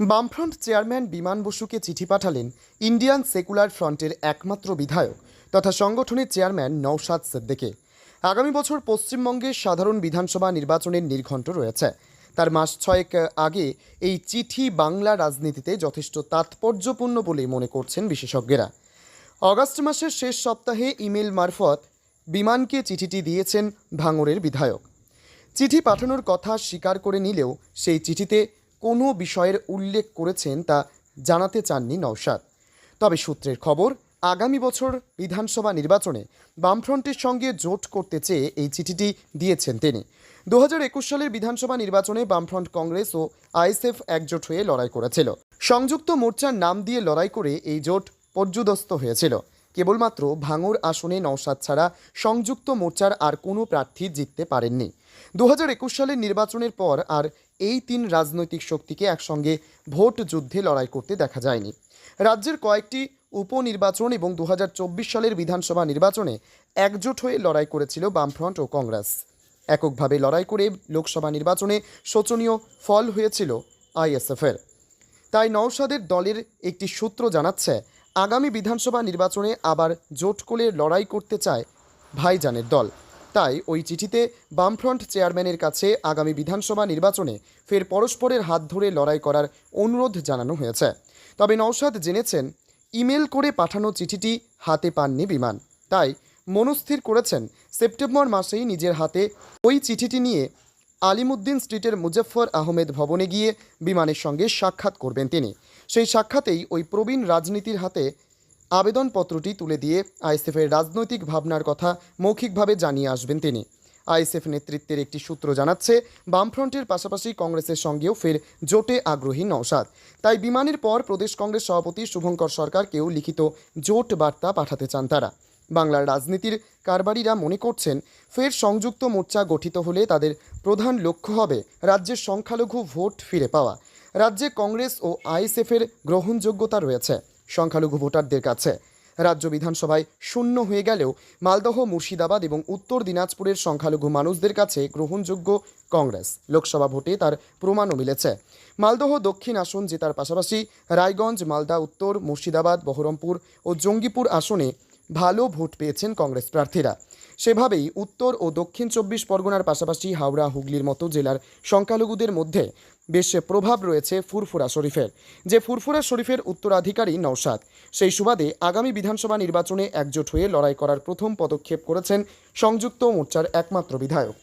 বামফ্রন্ট চেয়ারম্যান বিমান বসুকে চিঠি পাঠালেন ইন্ডিয়ান সেকুলার ফ্রন্টের একমাত্র বিধায়ক তথা সংগঠনের চেয়ারম্যান নওশাদ সিদ্দিকে। আগামী বছর পশ্চিমবঙ্গের সাধারণ বিধানসভা নির্বাচনের নির্ঘণ্ট রয়েছে। তার মাস ছয়েক আগে এই চিঠি বাংলা রাজনীতিতে যথেষ্ট তাৎপর্যপূর্ণ বলে মনে করছেন বিশেষজ্ঞরা। অগাস্ট মাসের শেষ সপ্তাহে ইমেল মারফত বিমানকে চিঠিটি দিয়েছেন ভাঙড়ের বিধায়ক। চিঠি পাঠানোর কথা স্বীকার করে নিলেও সেই চিঠিতে কোনো বিষয়ের উল্লেখ করেছেন তা জানাতে চাননি নওশাদ। তবে সূত্রের খবর, আগামী বছর বিধানসভা নির্বাচনে বামফ্রন্টের সঙ্গে জোট করতে চেয়ে এই চিঠিটি দিয়েছেন তিনি। দু হাজার একুশ সালের বিধানসভা নির্বাচনে বামফ্রন্ট কংগ্রেস ও আইএসএফ একজোট হয়ে লড়াই করেছিল। সংযুক্ত মোর্চার নাম দিয়ে লড়াই করে এই জোট পর্যুদস্ত হয়েছিল। কেবলমাত্র ভাঙড় আসনে নওশাদ ছাড়া সংযুক্ত মোর্চার আর কোনো প্রার্থী জিততে পারেননি। দু হাজার একুশ সালের নির্বাচনের পর আর এই তিন রাজনৈতিক শক্তিকে একসঙ্গে ভোট যুদ্ধে লড়াই করতে দেখা যায়নি। রাজ্যের কয়েকটি উপনির্বাচন এবং দু হাজার চব্বিশ সালের বিধানসভা নির্বাচনে একজোট হয়ে লড়াই করেছিল বামফ্রন্ট ও কংগ্রেস। এককভাবে লড়াই করে লোকসভা নির্বাচনে শোচনীয় ফল হয়েছিল আইএসএফের। তাই নওশাদের দলের একটি সূত্র জানাচ্ছে, আগামী বিধানসভা নির্বাচনে আবার জোট করে লড়াই করতে চায় ভাইজানের দল। তাই ওই চিঠিতে বামফ্রন্ট চেয়ারম্যানের কাছে আগামী বিধানসভা নির্বাচনে ফের পরস্পরের হাত ধরে লড়াই করার অনুরোধ জানানো হয়েছে। তবে নওশাদ জেনেছেন, ইমেল করে পাঠানো চিঠিটি হাতে পাননি বিমান। তাই মনস্থির করেছেন, সেপ্টেম্বর মাসেই নিজের হাতে ওই চিঠিটি নিয়ে আলিমুদ্দিন স্ট্রিটের মুজফ্ফর আহমেদ ভবনে গিয়ে বিমানের সঙ্গে সাক্ষাৎ করবেন তিনি। সেই সাক্ষাতেই ওই প্রবীণ রাজনীতির হাতে আবেদনপত্রটি তুলে দিয়ে আইএসএফের রাজনৈতিক ভাবনার কথা মৌখিকভাবে জানিয়ে আসবেন তিনি। আইএসএফ নেতৃত্বের একটি সূত্র জানাচ্ছে, বামফ্রন্টের পাশাপাশি কংগ্রেসের সঙ্গেও ফের জোটে আগ্রহী নওশাদ। তাই বিমানের পর প্রদেশ কংগ্রেস সভাপতি শুভঙ্কর সরকারকেও লিখিত জোট বার্তা পাঠাতে চান তারা। বাংলার রাজনীতির কারবারিরা মনে করছেন, ফের সংযুক্ত মোর্চা গঠিত হলে তাদের প্রধান লক্ষ্য হবে রাজ্যের সংখ্যালঘু ভোট ফিরে পাওয়া। রাজ্যে কংগ্রেস ও আইএসএফের গ্রহণযোগ্যতা রয়েছে। সংখ্যালঘু ভোটারদের কাছে। রাজ্য বিধানসভায় শূন্য হয়ে গেলেও মালদহ, মুর্শিদাবাদ এবং উত্তর দিনাজপুরের সংখ্যালঘু মানুষদের কাছে গ্রহণযোগ্য কংগ্রেস। লোকসভা ভোটে তার প্রমাণও মিলেছে। মালদহ, দক্ষিণ আসন জেতার পাশাপাশি রায়গঞ্জ, মালদা, উত্তর, মুর্শিদাবাদ, বহরমপুর ও জঙ্গিপুর আসনে ভালো ভোট পেয়েছেন কংগ্রেস প্রার্থীরা। সেভাবেই উত্তর ও দক্ষিণ চব্বিশ পরগনার পাশাপাশি হাওড়া, হুগলির মতো জেলার সংখ্যালঘুদের মধ্যে বেশ প্রভাব রয়েছে ফুরফুরা শরীফের। যে ফুরফুরা শরীফের উত্তরাধিকারী নওশাদ, সেই সুবাদে আগামী বিধানসভা নির্বাচনে একজোট হয়ে লড়াই করার প্রথম পদক্ষেপ করেছেন সংযুক্ত মোর্চার একমাত্র বিধায়ক।